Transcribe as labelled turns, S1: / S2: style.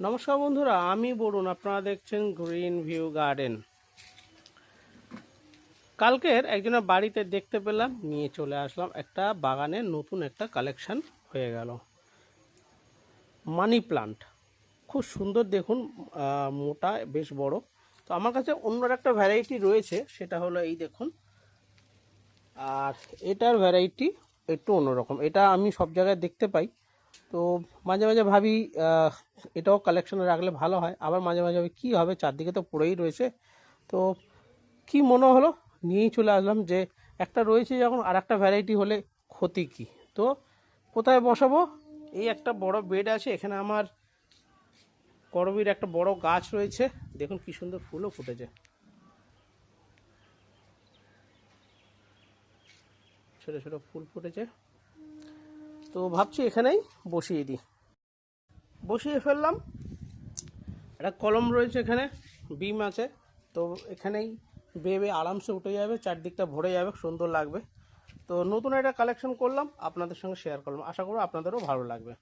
S1: নমস্কার বন্ধুরা, আমি বরুণ, আপনারা দেখছেন গ্রিন ভিউ গার্ডেন কালকের একজনের বাড়িতে দেখতে পেলাম, নিয়ে চলে আসলাম। একটা বাগানে নতুন একটা কালেকশন হয়ে গেল। মানি প্লান্ট খুব সুন্দর দেখুন মোটা, বেশ বড়। তো আমার কাছে অন্য একটা ভ্যারাইটি রয়েছে, সেটা হলো এই দেখুন। আর এটার ভ্যারাইটি একটু অন্যরকম। এটা আমি সব জায়গায় দেখতে পাই। তো মাঝে মাঝে ভাবি এটাও কালেকশনে রাখলে ভালো হয়। আবার মাঝে মাঝে ভাবি, কী হবে? চারদিকে তো পড়েই রয়েছে। তো কি মনে হলো? নিয়েই চলে আসলাম যে একটা রয়েছে যখন, আর একটা ভ্যারাইটি হলে ক্ষতি কি? তো কোথায় বসাবো? এই একটা বড় বেড আছে, এখানে আমার করবির একটা বড় গাছ রয়েছে। দেখুন কি সুন্দর ফুলও ফুটেছে। ছোটো ছোটো ফুল ফুটেছে। তো ভাবছি এখানেই বসিয়ে দিই। বসিয়ে ফেললাম। একটা কলম রয়েছে এখানে, বিম আছে। তো এখানেই বেবে আরামসে উঠে যাবে, চারদিকটা ভরে যাবে, সুন্দর লাগবে। তো নতুন একটা কালেকশন করলাম, আপনাদের সঙ্গে শেয়ার করলাম। আশা করব আপনাদেরও ভালো লাগবে।